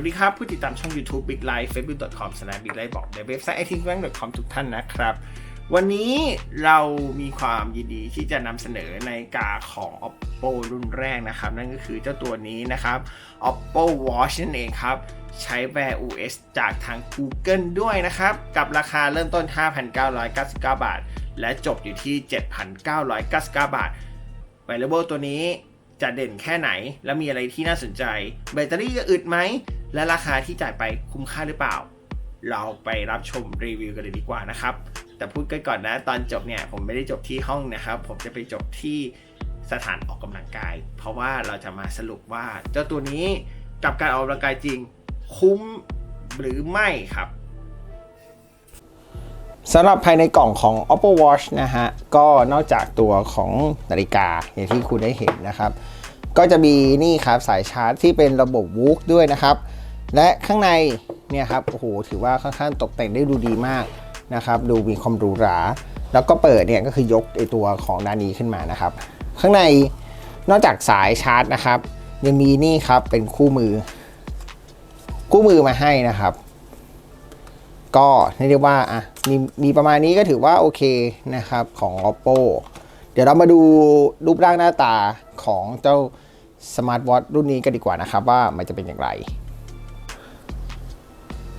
วัสดีครับ ผู้ติดตามช่อง YouTube Big Life facebook.com slash big life บอกในเว็บไซต์ iThinkBank.com ทุกท่านนะครับ วันนี้เรามีความยินดีที่จะนำเสนอในกาของ Oppo รุ่นแรกนะครับ นั่นก็คือเจ้าตัวนี้นะครับ Oppo Watch นั่นเองครับ ใช้ Wear OS จากทาง Google ด้วยนะครับ กับราคาเริ่มต้น 5,999 บาท และจบอยู่ที่ 7,999 บาท Wearable ตัวนี้จะเด่นแค่ไหน และมีอะไรที่น่าสนใจ แบตเตอรี่จะอึดไหม และราคาที่จ่ายไปคุ้มค่าหรือเปล่า เราไปรับชมรีวิวกันเลยดีกว่านะครับ แต่พูดกันก่อนนะตอนจบเนี่ยผมไม่ได้จบที่ห้องนะครับ ผมจะไปจบที่สถานออกกำลังกาย เพราะว่าเราจะมาสรุปว่าเจ้าตัวนี้กับการออกกำลังกายจริงคุ้มหรือไม่ครับสำหรับภายในกล่องของ Oppo Watch นะฮะ ก็นอกจากตัวของนาฬิกาอย่างที่คุณได้เห็นนะครับ ก็จะมีนี่ครับสายชาร์จที่เป็นระบบ Whoop ด้วยนะครับ และข้างในเนี่ยครับโอ้โหถือว่าค่อนข้างตกแต่งได้ดูดีมากนะครับดูมีความหรูหรา แล้วก็เปิดเนี่ยก็คือยกไอตัวของด้านนี้ขึ้นมานะครับ ข้างในนอกจากสายชาร์จนะครับ ยังมีนี่ครับเป็นคู่มือ คู่มือมาให้นะครับ ก็เรียกว่าอะมีมีประมาณนี้ก็ถือว่าโอเคนะครับของ oppo เดี๋ยวเรามาดูรูปร่างหน้าตาของเจ้าสมาร์ทวอทรุ่นนี้กันดีกว่านะครับว่ามันจะเป็นอย่างไร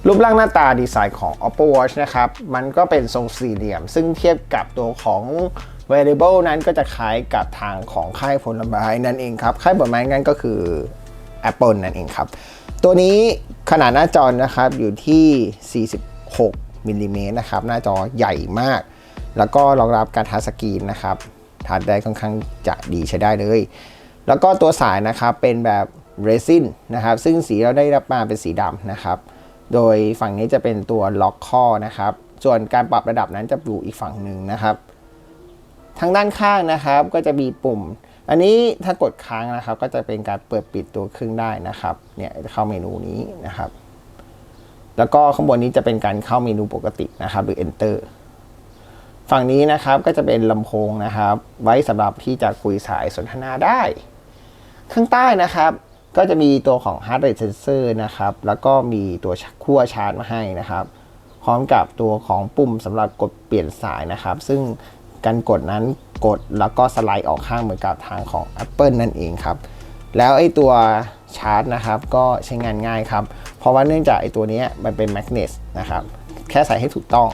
รูปร่างหน้าตาดีไซน์ของ oppo watch นะครับ มันก็เป็นทรงสี่เหลี่ยม ซึ่งเทียบกับตัวของ wearable นั้นก็จะคล้ายกับทางของค่ายผลไม้นั่นเองครับ ค่ายผลไม้นั่นก็คือ Apple นั่นเองครับ ตัวนี้ขนาดหน้าจอนะครับอยู่ที่ 46มิลลิเมตรนะครับ หน้าจอใหญ่มาก แล้วก็รองรับการทัชสกรีนนะครับทัชได้ค่อนข้างจะดีใช้ได้เลย แล้วก็ตัวสายนะครับเป็นแบบเรซินนะครับ ซึ่งสีเราได้รับมาเป็นสีดำนะครับ โดยฝั่งนี้จะเป็นตัวล็อกข้อนะครับ ส่วนการปรับระดับนั้นจะอยู่อีกฝั่งหนึ่งนะครับ ทางด้านข้างนะครับก็จะมีปุ่ม อันนี้ถ้ากดค้างนะครับ ก็จะเป็นการเปิดปิดตัวเครื่องได้นะครับ เนี่ยจะเข้าเมนูนี้นะครับ แล้วก็ข้างบนนี้จะเป็นการเข้าเมนูปกตินะครับ หรือ enter ฝั่งนี้นะครับก็จะเป็นลำโพงนะครับ ไว้สำหรับที่จะคุยสายสนทนาได้ ข้างใต้นะครับ ก็จะมีตัวของ heart rate sensor นะครับ แล้วก็มีตัวขั้วชาร์จมาให้นะครับ พร้อมกับตัวของปุ่มสำหรับกดเปลี่ยนสายนะครับ ซึ่งการกดนั้นกดแล้วก็สไลด์ออกข้างเหมือนกับทางของ Apple นั่นเองครับ แล้วไอ้ตัวชาร์จนะครับก็ใช้งานง่ายครับ เพราะว่าเนื่องจากไอ้ตัวนี้มันเป็นแมกเนตนะครับ แค่ใส่ให้ถูกต้อง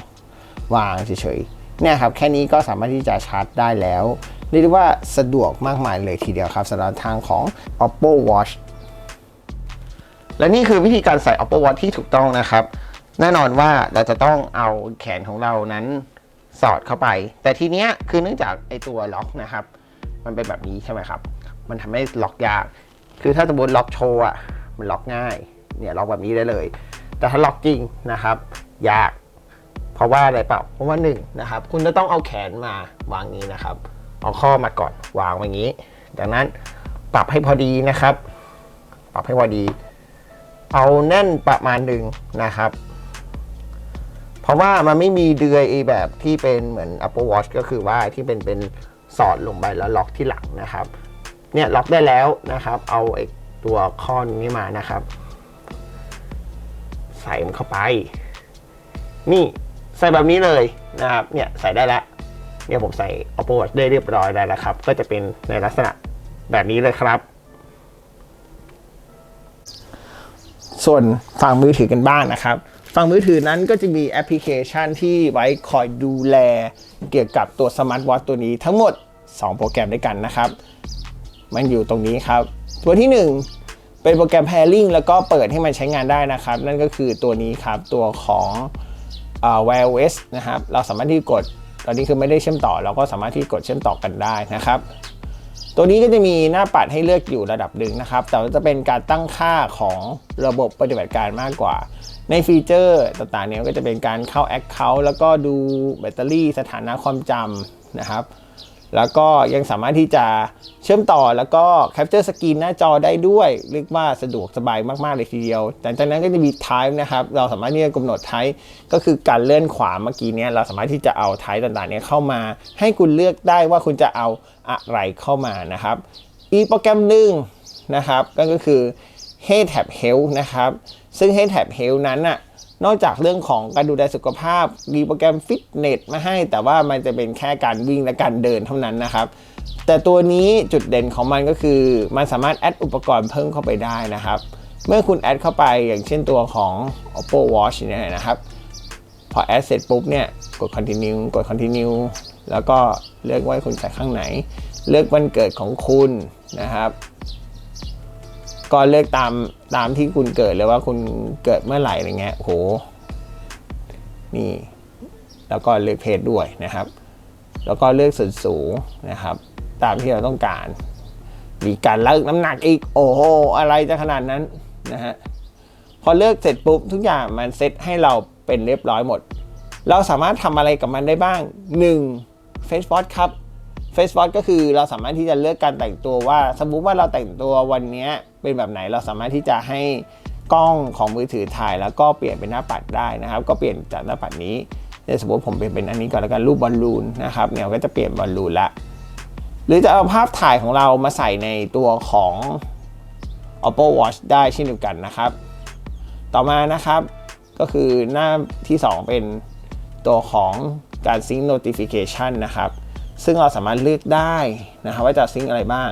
วางเฉยๆ เนี่ยครับแค่นี้ก็สามารถที่จะชาร์จได้แล้ว เรียกได้ว่าสะดวกมากมายเลยทีเดียวครับสำหรับทางของ Oppo Watch และนี่คือวิธีการใส่ Oppo Watch ที่ถูกต้องนะครับ แน่นอนว่าเราจะต้องเอาแขนของเรานั้นสอดเข้าไป แต่ทีเนี้ยคือเนื่องจากไอตัวล็อกนะครับ มันเป็นแบบนี้ใช่ไหมครับ มันทำให้ล็อกยาก คือถ้าสมมติล็อกโชว์อะมันล็อกง่าย เนี่ยล็อกแบบนี้ได้เลย แต่ถ้าล็อกจริงนะครับ ยาก เพราะว่าอะไรเปล่า เพราะว่าหนึ่งนะครับ คุณจะต้องเอาแขนมาวางนี้นะครับ เอาข้อมาก่อนวางไว้อย่างนี้ ดังนั้นปรับให้พอดีนะครับ ปรับให้พอดี เอาแน่นประมาณหนึ่งนะครับ เพราะว่ามันไม่มีเดือยแบบที่เป็นเหมือน Apple Watch ก็คือว่าที่เป็นเป็นสอดลงไปแล้วล็อกที่หลังนะครับ เนี่ยล็อกได้แล้วนะครับ เอาไอ้ตัวข้อนี้มานะครับ ใส่มันเข้าไป นี่ใส่แบบนี้เลยนะครับ เนี่ยใส่ได้แล้วเนี่ยผมใส่ Apple Watch ได้เรียบร้อยแล้วนะครับ ก็จะเป็นในลักษณะแบบนี้เลยครับ ส่วนฝั่งมือถือกันบ้างนะครับฝั่งมือถือนั้นก็จะมีแอปพลิเคชันที่ไว้คอยดูแล เกี่ยวกับตัวสมาร์ทวอทตัวนี้ทั้งหมด 2 โปรแกรมด้วยกันนะครับ มันอยู่ตรงนี้ครับ ตัวที่ 1 เป็นโปรแกรม Pairing แล้วก็เปิดให้มันใช้งานได้นะครับ นั่นก็คือตัวนี้ครับ ตัวของอ่า Wear OS นะครับ เราสามารถที่กด ตอนนี้คือไม่ได้เชื่อมต่อ เราก็สามารถที่กดเชื่อมต่อกันได้นะครับ ตัวนี้ก็จะมีหน้าปัดให้เลือกอยู่ระดับหนึ่งนะครับ แต่ว่าจะเป็นการตั้งค่าของระบบปฏิบัติการมากกว่า ในฟีเจอร์ต่างๆเนี้ยก็จะเป็นการเข้า Account แล้วก็ดูแบตเตอรี่สถานะความจำนะครับ แล้วก็ยังสามารถที่จะเชื่อมต่อแล้วก็แคปเจอร์สกรีนหน้าจอได้ด้วย เรียกว่าสะดวกสบายมาก ๆ เลยทีเดียวหลังจากนั้นก็จะมี Type นะครับ เราสามารถที่จะกำหนด Type ก็คือการเลื่อนขวาเมื่อกี้เนี้ยเราสามารถที่จะเอา Type ต่างๆเนี้ยเข้ามา ให้คุณเลือกได้ว่าคุณจะเอาอะไรเข้ามานะครับ อีกโปรแกรมหนึ่งนะครับก็คือ Hey Tab Health นะครับ ซึ่ง Hey Tab Health นั้นน่ะ นอกจากเรื่องของการดูแลสุขภาพ มีโปรแกรมฟิตเนสมาให้ แต่ว่ามันจะเป็นแค่การวิ่งและการเดินเท่านั้นนะครับ แต่ตัวนี้จุดเด่นของมันก็คือ มันสามารถแอดอุปกรณ์เพิ่มเข้าไปได้นะครับ เมื่อคุณแอดเข้าไปอย่างเช่นตัวของ Oppo Watch เนี่ยนะครับ พอแอดเสร็จปุ๊บเนี่ยกด continue กด continue แล้วก็เลือกว่าคุณใส่ข้างไหน เลือกวันเกิดของคุณนะครับ ก็เลือกตามตามที่คุณเกิดเลยว่าคุณเกิดเมื่อไหร่อะไรเงี้ยโหนี่ แล้วก็เลือกเพศด้วยนะครับ แล้วก็เลือกส่วนสูงนะครับ ตามที่เราต้องการ มีการเลิกน้ำหนักอีกโอ้โหอะไรจะขนาดนั้นนะฮะพอเลือกเสร็จปุ๊บทุกอย่างมันเซตให้เราเป็นเรียบร้อยหมด เราสามารถทำอะไรกับมันได้บ้าง 1. Face Watch ครับ Face Watch ก็คือเราสามารถที่จะเลือกการแต่งตัวว่า สมมุติว่าเราแต่งตัววันนี้ เป็นแบบไหนเราสามารถที่จะให้กล้องของมือถือถ่ายแล้วก็เปลี่ยนเป็นหน้าปัดได้นะครับ ก็เปลี่ยนจากหน้าปัดนี้สมมติผมเปลี่ยนเป็นอันนี้ก่อนแล้วกันรูปบอลลูนนะครับเนี่ยก็จะเปลี่ยนบอลลูนละหรือจะเอาภาพถ่ายของเรามาใส่ในตัวของ Oppo Watch ได้เช่นเดียวกันนะครับ ต่อมานะครับก็คือหน้าที่ 2 เป็นตัวของการ Sync Notification นะครับ ซึ่งเราสามารถเลือกได้นะครับว่าจะ Sync อะไรบ้าง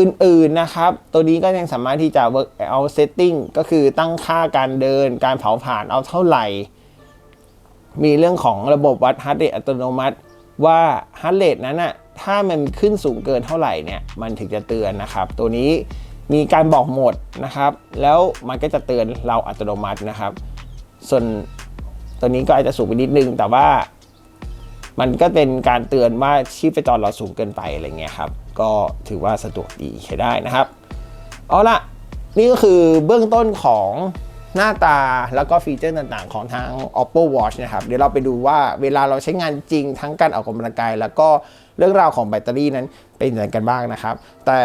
อื่นๆนะครับ ตัวนี้ก็ยังสามารถที่จะ work out setting ก็คือตั้งค่าการเดิน การเผาผ่านเอาเท่าไหร่ มีเรื่องของระบบวัด heart rate อัตโนมัติ ว่า heart rate นั้นอะถ้ามันขึ้นสูงเกินเท่าไหร่เนี่ย มันถึงจะเตือนนะครับ ตัวนี้มีการบอกโหมดนะครับ แล้วมันก็จะเตือนเราอัตโนมัตินะครับ ส่วนตัวนี้ก็อาจจะสูงไปนิดนึง แต่ว่ามันก็เป็นการเตือนว่าชีพจรเราสูงเกินไปอะไรเงี้ยครับ ก็ถือว่าสะดวกดีใช้ได้นะครับ เอาละนี่ก็คือเบื้องต้นของหน้าตาแล้วก็ฟีเจอร์ต่างๆ ของทาง Oppo Watch นะครับ เดี๋ยวเราไปดูว่าเวลาเราใช้งานจริงทั้งการออกกำลังกาย แล้วก็เรื่องราวของแบตเตอรี่นั้นเป็นอย่างไรกันบ้างนะครับ แต่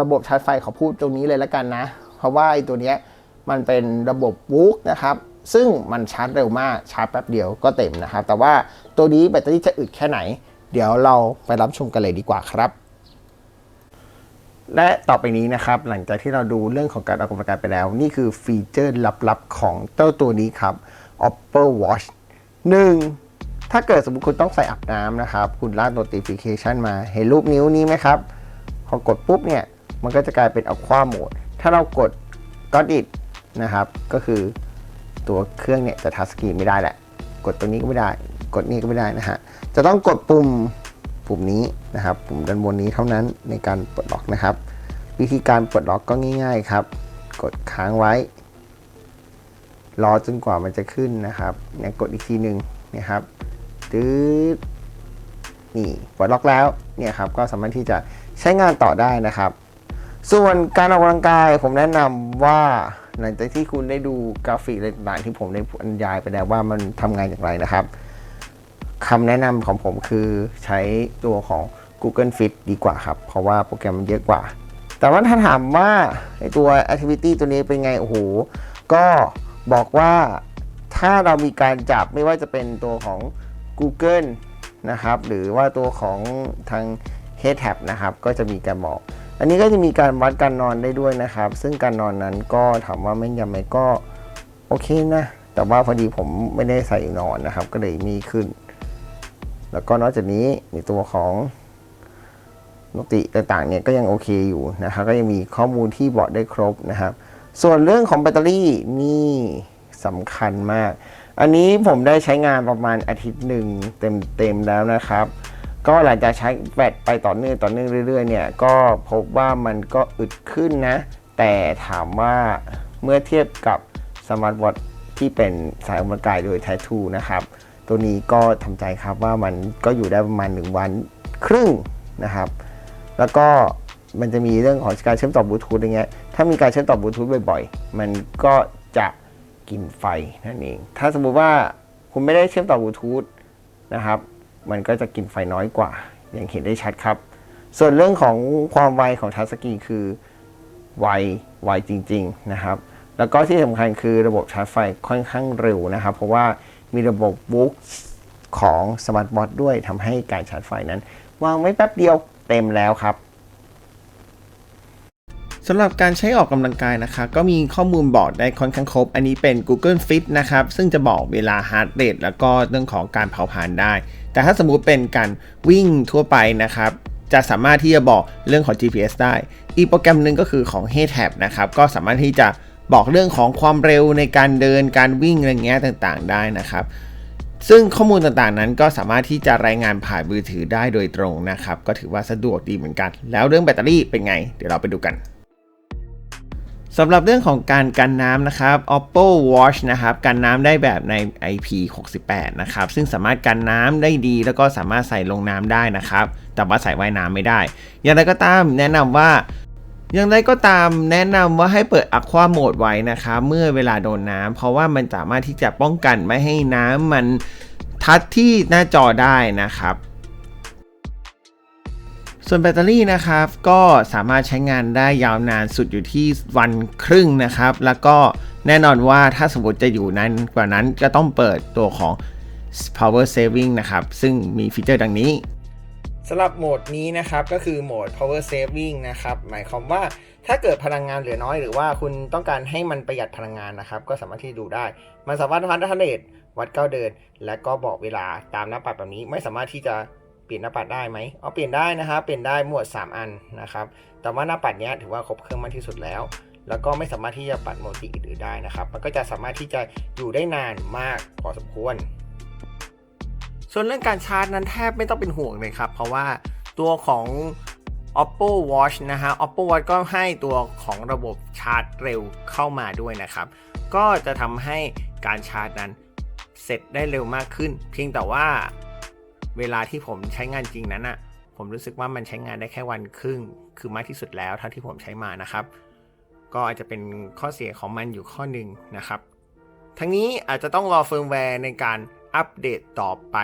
ระบบชาร์จไฟเขาพูดตรงนี้เลยแล้วกันนะ เพราะว่าไอ้ตัวเนี้ยมันเป็นระบบวูกนะครับ ซึ่งมันชาร์จเร็วมากชาร์จแป๊บเดียวก็เต็มนะครับ แต่ว่าตัวนี้แบตเตอรี่จะอึดแค่ไหน เดี๋ยวเราไปรับชมกันเลยดีกว่าครับ และต่อไปนี้นะครับ หลังจากที่เราดูเรื่องของการออกกำลังกายไปแล้ว นี่คือฟีเจอร์ลับๆของเจ้าตัวนี้ครับ Oppo Watch 1. ถ้าเกิดสมมติคุณต้องใส่อาบน้ำนะครับ คุณลาก notification มา เห็นรูปนิ้วนี้ไหมครับ พอกดปุ๊บเนี่ย มันก็จะกลายเป็น Aqua Mode ถ้าเรากด Got It นะครับ ก็คือตัวเครื่องเนี่ยจะทัชสกรีนไม่ได้แหละ กดตรงนี้ก็ไม่ได้ กดนี่ก็ไม่ได้นะฮะ จะต้องกดปุ่มปุ่มนี้ นะครับปุ่มด้านบนนี้เท่านั้นในการปลดล็อกนะครับ วิธีการปลดล็อกก็ง่าย ๆครับ กดค้างไว้ รอจนกว่ามันจะขึ้นนะครับเนี่ยกดอีกทีหนึ่งนะครับตืดนี่ปลดล็อกแล้วเนี่ยครับก็สามารถที่จะใช้งานต่อได้นะครับ ส่วนการออกกำลังกายผมแนะนำว่าหลังจากที่คุณได้ดูกราฟิกอะไรต่างๆที่ผมได้บรรยายไปแล้วว่ามันทำงานอย่างไรนะครับ คำแนะนำของผมคือใช้ตัวของ Google Fit ดีกว่าครับ เพราะว่าโปรแกรมมันเยอะกว่า แต่ว่าถ้าถามว่าไอตัว Activity ตัวนี้เป็นไง โอ้โห ก็บอกว่าถ้าเรามีการจับไม่ว่าจะเป็นตัวของ Google นะครับ หรือว่าตัวของทาง Head Tab นะครับ ก็จะมีการบอกอันนี้ก็จะมีการวัดการนอนได้ด้วยนะครับ ซึ่งการนอนนั้นก็ถามว่าแม่นยำไหมก็โอเคนะ แต่ว่าพอดีผมไม่ได้ใส่นอนนะครับ ก็เลยมีขึ้น แล้วก็นอกจากนี้ในตัวของนกติต่างๆเนี่ยก็ยังโอเคอยู่นะครับก็ยังมีข้อมูลที่บอกได้ครบนะครับ ส่วนเรื่องของแบตเตอรี่นี่สำคัญมาก อันนี้ผมได้ใช้งานประมาณอาทิตย์หนึ่งเต็มๆแล้วนะครับ ก็หลังจากใช้แบตไปต่อเนื่องต่อเนื่องเรื่อยๆเนี่ยก็พบว่ามันก็อึดขึ้นนะ แต่ถามว่าเมื่อเทียบกับสมาร์ทวอทที่เป็นสายออกกำลังกายโดยแททูนะครับ ตัวนี้ก็ทำใจครับว่ามันก็อยู่ได้ประมาณ 1 วันครึ่งนะครับ แล้วก็มันจะมีเรื่องของการเชื่อมต่อบลูทูธอย่างเงี้ย ถ้ามีการเชื่อมต่อบลูทูธบ่อยๆ มันก็จะกินไฟนั่นเอง ถ้าสมมุติว่าคุณไม่ได้เชื่อมต่อบลูทูธนะครับ มันก็จะกินไฟน้อยกว่า อย่างเห็นได้ชัดครับ ส่วนเรื่องของความไวของทัชสกรีนคือไว ไวจริง ๆ นะครับ แล้วก็ที่สำคัญคือระบบชาร์จไฟค่อนข้างเร็วนะครับ เพราะว่า มีระบบบุ๊กของสมาร์ทบอทด้วยทำให้การชาร์จไฟนั้น วางไว้แป๊บเดียวเต็มแล้วครับสำหรับการใช้ออกกำลังกายนะคะก็มีข้อมูลบอกได้ค่อนข้างครบ อันนี้เป็น Google Fit นะครับ ซึ่งจะบอกเวลา heart rate แล้วก็เรื่องของการเผาผลาญได้ แต่ถ้าสมมุติเป็นการวิ่งทั่วไปนะครับ จะสามารถที่จะบอกเรื่องของ GPS ได้ อีกโปรแกรมหนึ่งก็คือของ h e y t a b นะครับ ก็สามารถที่จะ บอกเรื่องของความเร็วในการเดินการวิ่งอะไรเงี้ยต่างๆ ได้นะครับ ซึ่งข้อมูลต่างๆนั้นก็สามารถที่จะรายงานผ่านมือถือได้โดยตรงนะครับ ก็ถือว่าสะดวกดีเหมือนกัน แล้วเรื่องแบตเตอรี่เป็นไง เดี๋ยวเราไปดูกันสำหรับเรื่องของการกันน้ำนะครับ Oppo Watch นะครับ กันน้ำได้แบบใน IP68 นะครับ ซึ่งสามารถกันน้ำได้ดี แล้วก็สามารถใส่ลงน้ำได้นะครับ แต่ว่าใส่ว่ายน้ำไม่ได้ อย่างไรก็ตามแนะนำว่า อย่างไรก็ตามแนะนำว่าให้เปิด Aqua Mode ไว้นะครับเมื่อเวลาโดนน้ำเพราะว่ามันสามารถที่จะป้องกันไม่ให้น้ำมันทัดที่หน้าจอได้นะครับ ส่วนแบตเตอรี่นะครับก็สามารถใช้งานได้ยาวนานสุดอยู่ที่วันครึ่งนะครับ แล้วก็แน่นอนว่าถ้าสมมติจะอยู่นานกว่านั้นก็ต้องเปิดตัวของ power saving นะครับ ซึ่งมีฟีเจอร์ดังนี้ สำหรับโหมดนี้นะครับก็คือโหมด power saving นะครับ หมายความว่าถ้าเกิดพลังงานเหลือน้อยหรือว่าคุณต้องการให้มันประหยัดพลังงานนะครับ ก็สามารถที่ดูได้ มันสามารถวัดทันเดตวัดก้าวเดิน และก็บอกเวลาตามหน้าปัดแบบนี้ ไม่สามารถที่จะเปลี่ยนหน้าปัดได้ไหมเอาเปลี่ยนได้นะครับเปลี่ยนได้หมวด 3 อันนะครับ แต่ว่าหน้าปัดนี้ถือว่าครบเครื่องมากที่สุดแล้ว แล้วก็ไม่สามารถที่จะปัดโหมดสีอื่นๆได้นะครับ มันก็จะสามารถที่จะอยู่ได้นานมากพอสมควร ส่วนเรื่องการชาร์จนั้นแทบไม่ต้องเป็นห่วงเลยครับ เพราะว่าตัวของ Oppo Watch นะฮะ Oppo Watch ก็ให้ตัวของระบบชาร์จเร็วเข้ามาด้วยนะครับ ก็จะทำให้การชาร์จนั้นเสร็จได้เร็วมากขึ้น เพียงแต่ว่าเวลาที่ผมใช้งานจริงนั้นอะผมรู้สึกว่ามันใช้งานได้แค่วันครึ่ง คือมากที่สุดแล้วเท่าที่ผมใช้มานะครับ ก็อาจจะเป็นข้อเสียของมันอยู่ข้อหนึ่งนะครับ ทั้งนี้อาจจะต้องรอเฟิร์มแวร์ในการ อัปเดตต่อไป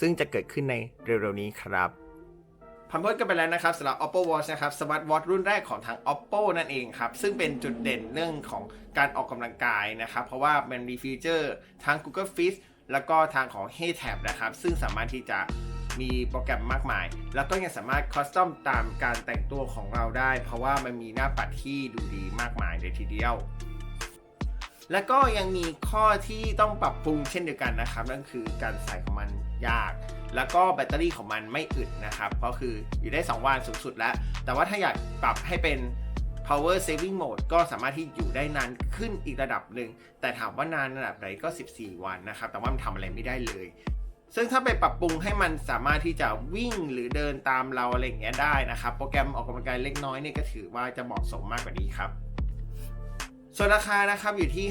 ซึ่งจะเกิดขึ้นในเร็วๆนี้ครับพันพดกันไปแล้วนะครับสำหรับ Oppo Watch นะครับสมาร์ทวอทรุ่นแรกของทาง Oppo นั่นเองครับ ซึ่งเป็นจุดเด่นเรื่องของการออกกำลังกายนะครับ เพราะว่ามันมีฟีเจอร์ทาง Google Fit แล้วก็ทางของ Hey Tab นะครับ ซึ่งสามารถที่จะมีโปรแกรมมากมาย แล้วก็ยังสามารถคอสตอมตามการแต่งตัวของเราได้ เพราะว่ามันมีหน้าปัดที่ดูดีมากมายเลยทีเดียว แล้วก็ยังมีข้อที่ต้องปรับปรุงเช่นเดียวกันนะครับนั่นคือการใส่ของมันยาก แล้วก็แบตเตอรี่ของมันไม่อึดนะครับก็คืออยู่ได้ 2 วันสูงสุดแล้ว แต่ว่าถ้าอยากปรับให้เป็น power saving mode ก็สามารถที่อยู่ได้นานขึ้นอีกระดับหนึ่ง แต่ถามว่านานระดับไหนก็ 14 วันนะครับ แต่ว่ามันทำอะไรไม่ได้เลย ซึ่งถ้าไปปรับปรุงให้มันสามารถที่จะวิ่งหรือเดินตามเราอะไรอย่างเงี้ยได้นะครับ โปรแกรมออกกำลังกายเล็กน้อยเนี่ยก็ถือว่าจะเหมาะสมมากกว่านี้ครับ ส่วนราคานะครับอยู่ที่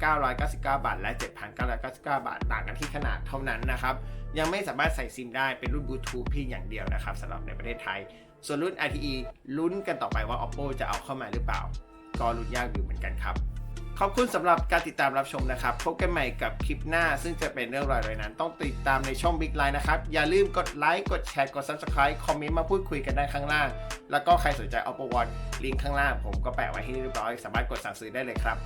5,999 บาท และ 7,999 บาท ต่างกันที่ขนาดเท่านั้นนะครับ ยังไม่สามารถใส่ซิมได้เป็นรุ่นบลูทูธเพียงอย่างเดียวนะครับสำหรับในประเทศไทย ส่วนรุ่น RTE ลุ้นกันต่อไปว่า Oppo จะเอาเข้ามาหรือเปล่า ก็ลุ้นยากอยู่เหมือนกันครับ ขอบคุณสำหรับการติดตามรับชมนะครับ พบกันใหม่กับคลิปหน้า ซึ่งจะเป็นเรื่องราวอะไรนั้น ต้องติดตามในช่อง Big Line นะครับ อย่าลืมกดไลค์กดแชร์กด Subscribe คอมเมนต์มาพูดคุยกันได้ข้างล่าง แล้วก็ใครสนใจ Oppo Watch ลิงก์ข้างล่างผมก็แปะไว้ให้เรียบร้อย สามารถกดสั่งซื้อได้เลยครับ